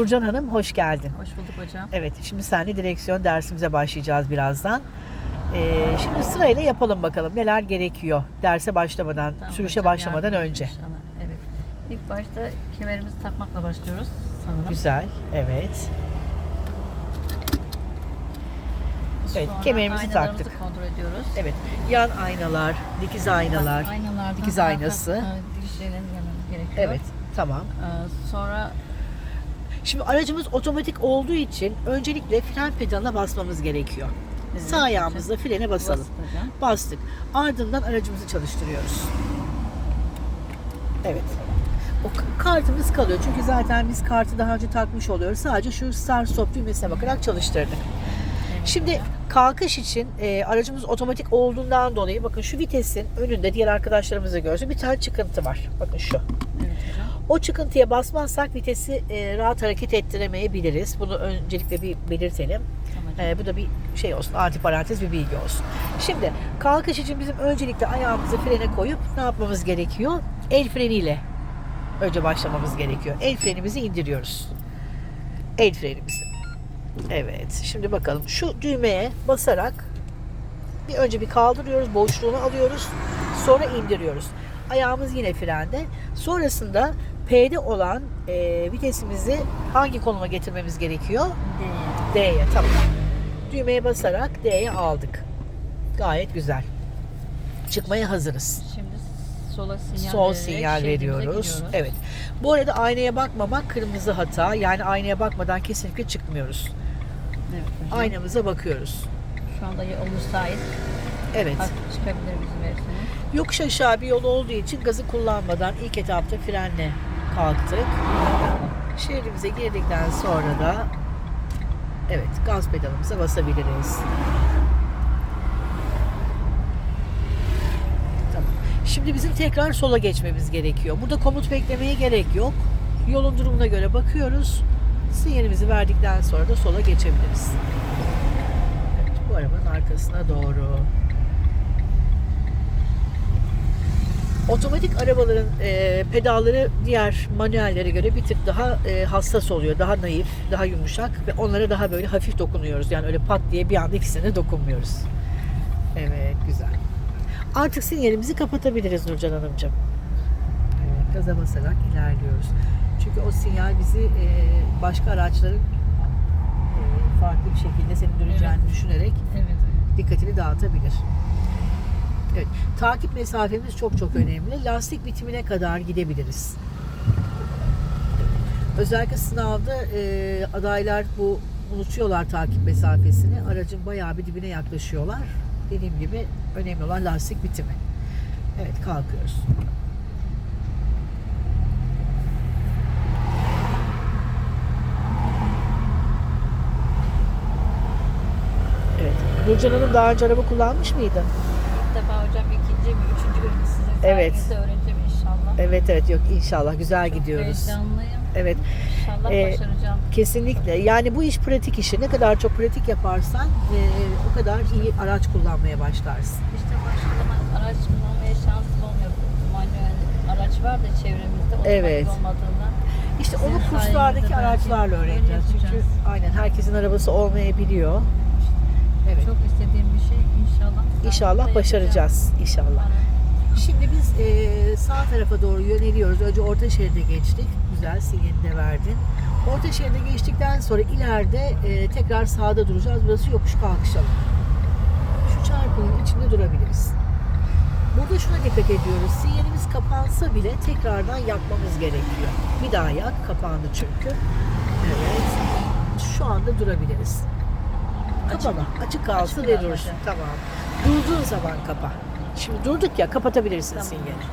Nurcan Hanım hoş geldin. Hoş bulduk hocam. Evet şimdi seninle direksiyon dersimize başlayacağız birazdan. Ee, şimdi sırayla yapalım bakalım neler gerekiyor derse başlamadan, Tamam sürüşe hocam, başlamadan önce. inşallah. Evet. İlk başta kemerimizi takmakla başlıyoruz sanırım. Güzel, evet. Evet, Sonra kemerimizi taktık. kontrol ediyoruz. Evet, yan aynalar, dikiz aynalar. Aynalardan dikiz aynası. e, dikişlerin yanı gerekiyor. Evet, tamam. Ee, sonra Şimdi aracımız otomatik olduğu için öncelikle fren pedalına basmamız gerekiyor. Evet, Sağ ayağımızla frene basalım. hocam. Bastık. Ardından aracımızı çalıştırıyoruz. Evet. O kartımız kalıyor. Çünkü zaten biz kartı daha önce takmış oluyoruz. Sadece şu start stop düğmesine bakarak çalıştırdık. Şimdi kalkış için e, aracımız otomatik olduğundan dolayı bakın şu vitesin önünde diğer arkadaşlarımız da görsün bir tane çıkıntı var. Bakın şu. Evet. O çıkıntıya basmazsak vitesi e, rahat hareket ettiremeyebiliriz. Bunu öncelikle bir belirtelim. Tamam. Ee, bu da bir şey olsun, antiparantez bir bilgi olsun. Şimdi kalkış için bizim öncelikle ayağımızı frene koyup ne yapmamız gerekiyor? El freniyle önce başlamamız gerekiyor. El frenimizi indiriyoruz. El frenimizi. Evet, şimdi bakalım. Şu düğmeye basarak bir önce bir kaldırıyoruz, boşluğunu alıyoruz. Sonra indiriyoruz. Ayağımız yine frende. Sonrasında P'de olan e, vitesimizi hangi konuma getirmemiz gerekiyor? D. D'ye tamam. Düğmeye basarak D'ye aldık. Gayet güzel. Çıkmaya hazırız. Şimdi sola sinyal Sol vererek sinyal veriyoruz. gidiyoruz. Evet. Bu arada aynaya bakmamak kırmızı hata. Yani aynaya bakmadan kesinlikle çıkmıyoruz. Evet hocam. Aynamıza bakıyoruz. Şu anda yol müsait. Evet. Hafif çıkabilir bizim verirseniz. Yokuş aşağı bir yol olduğu için gazı kullanmadan ilk etapta frenle kalktık. Şeridimize girdikten sonra da evet gaz pedalımıza basabiliriz. Tamam. Şimdi bizim tekrar sola geçmemiz gerekiyor. Burada komut beklemeye gerek yok. Yolun durumuna göre bakıyoruz. Sinyalimizi verdikten sonra da sola geçebiliriz. Evet, bu arabanın arkasına doğru. Otomatik arabaların e, pedalları diğer manuellere göre bir tık daha e, hassas oluyor. Daha naif, daha yumuşak ve onlara daha böyle hafif dokunuyoruz. Yani öyle pat diye bir anda ikisine dokunmuyoruz. Evet, güzel. Artık sinyalimizi kapatabiliriz Nurcan Hanımcığım. Evet, gaza basarak ilerliyoruz. Çünkü o sinyal bizi e, başka araçların e, farklı bir şekilde senin döneceğini Evet. düşünerek Evet. dikkatini dağıtabilir. Evet, takip mesafemiz çok çok önemli. Lastik bitimine kadar gidebiliriz. Özellikle sınavda e, adaylar bu unutuyorlar takip mesafesini. Aracın bayağı bir dibine yaklaşıyorlar. Dediğim gibi önemli olan lastik bitimi. Evet, kalkıyoruz. Evet. Nurcan Hanım daha önce araba kullanmış mıydı? İlk defa hocam ikinci mi, üçüncü gün sizin Evet. sayenizde öğreneceğim inşallah. Evet evet yok inşallah güzel gidiyoruz. Heyecanlıyım. Evet İnşallah Ee, başaracağım. kesinlikle yani bu iş pratik işi ne kadar çok pratik yaparsan e, o kadar iyi araç kullanmaya başlarsın. İşte başka zaman araç kullanmaya şansım olmuyor. Manuel araç var da çevremizde. otomatik Evet. olmadığından. İşte Sizin onu kurslardaki sayenizde belki araçlarla öğreneceğiz. Çünkü yapacağız. aynen herkesin arabası olmayabiliyor. Evet. Çok istediğim bir şey inşallah. İnşallah başaracağız inşallah. Şimdi biz e, sağ tarafa doğru yöneliyoruz. Önce orta şeride geçtik. Güzel sinyalini de verdin. Orta şeride geçtikten sonra ileride e, tekrar sağda duracağız. Burası yokuş kalkış alanı. Şu çarpının içinde durabiliriz. Burada şuna dikkat ediyoruz. Sinyalimiz kapansa bile tekrardan yakmamız gerekiyor. Bir daha yak. Kapandı çünkü. Evet. Şu anda durabiliriz. Açık. Kapama. Açık kalsın Açık ve kalacak. dursun. Tamam. Durduğun zaman kapa. Şimdi durduk ya kapatabilirsin Tamam. sinyali.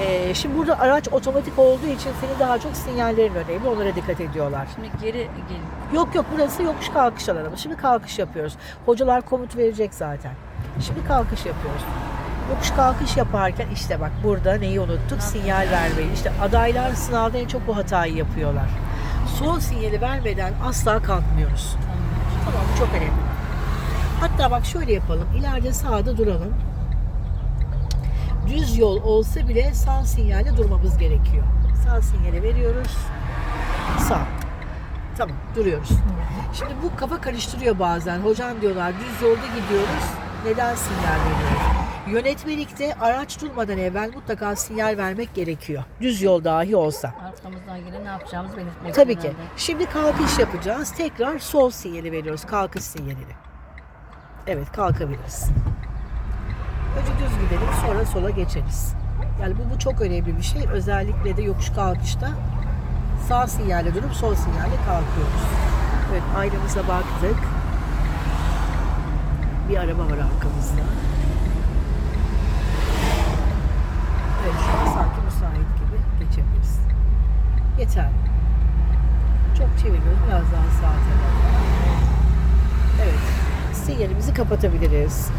Ee, şimdi burada araç otomatik olduğu için senin daha çok sinyallerin önemli. Onlara dikkat ediyorlar. Şimdi geri gelin. Yok yok burası yokuş kalkış alanı. Şimdi kalkış yapıyoruz. Hocalar komut verecek zaten. Şimdi kalkış yapıyoruz. Yokuş kalkış yaparken işte bak burada neyi unuttuk? Sinyal vermeyi. İşte adaylar sınavda en çok bu hatayı yapıyorlar. Son sinyali vermeden asla kalkmıyoruz. Tamam. Tamam çok önemli. Hatta bak şöyle yapalım. İleride sağda duralım. Düz yol olsa bile sağ sinyalle durmamız gerekiyor. Sağ sinyali veriyoruz. Sağ. Tamam duruyoruz. Şimdi bu kafa karıştırıyor bazen. Hocam diyorlar düz yolda gidiyoruz. Neden sinyal veriyoruz? Yönetmelikte araç durmadan evvel mutlaka sinyal vermek gerekiyor. Düz yol dahi olsa. Arkamızdan gelen ne yapacağımızı belirtmek Tabii ki. önemli. Şimdi kalkış yapacağız. Tekrar sol sinyali veriyoruz. Kalkış sinyalini. Evet kalkabiliriz. Önce düz gidelim sonra sola geçeriz. Yani bu, bu çok önemli bir şey. Özellikle de yokuş kalkışta sağ sinyalle durup sol sinyalle kalkıyoruz. Evet aynamıza baktık. Bir araba var arkamızda. Evet şu an sanki müsait gibi geçebiliriz. Yeter. Çok çeviriyoruz. Biraz daha sağ tarafa. Evet. Sinyalimizi kapatabiliriz.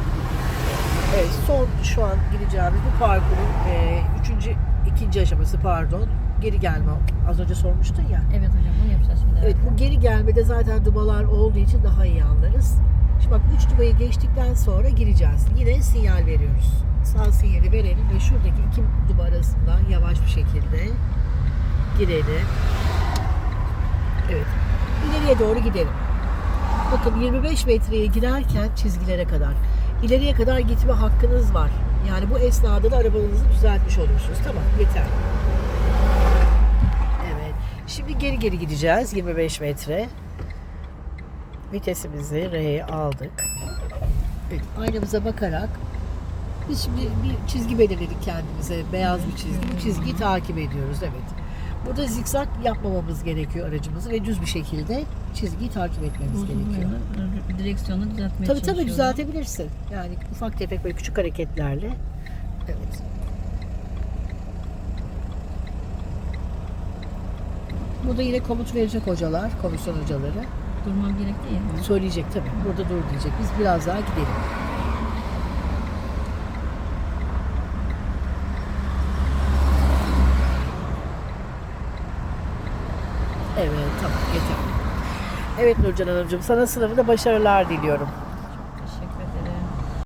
Evet. Son şu an gideceğimiz bu parkurun e, üçüncü, ikinci aşaması pardon. Geri gelme. Az önce sormuştun ya. Evet hocam bunu yapacağız şimdi. Evet bu geri gelmede zaten dubalar olduğu için daha iyi anlarız. Şimdi bak 3 dubayı geçtikten sonra gireceğiz. Yine sinyal veriyoruz. Sağ sinyali verelim ve şuradaki iki duba arasından yavaş bir şekilde girelim. Evet. İleriye doğru gidelim. Bakın 25 metreye girerken çizgilere kadar. ileriye kadar gitme hakkınız var. Yani bu esnada da arabanızı düzeltmiş olursunuz. Tamam yeter. Evet. Şimdi geri geri gideceğiz 25 metre. Vitesimizi R'ye aldık. Evet, aynamıza bakarak biz şimdi bir çizgi belirledik kendimize. Beyaz bir çizgi. Bu çizgiyi takip ediyoruz. Evet. Burada zikzak yapmamamız gerekiyor aracımızı ve düz bir şekilde çizgiyi takip etmemiz gerekiyor. Direksiyonu düzeltmeye Tabii tabii düzeltebilirsin. Yani ufak tefek böyle küçük hareketlerle. Evet. Burada yine komut verecek hocalar, komisyon hocaları. Durmam gerek değil mi? Söyleyecek tabii. Burada dur diyecek. Biz biraz daha gidelim. Evet tamam yeter. Evet Nurcan Hanımcığım sana sınavında başarılar diliyorum.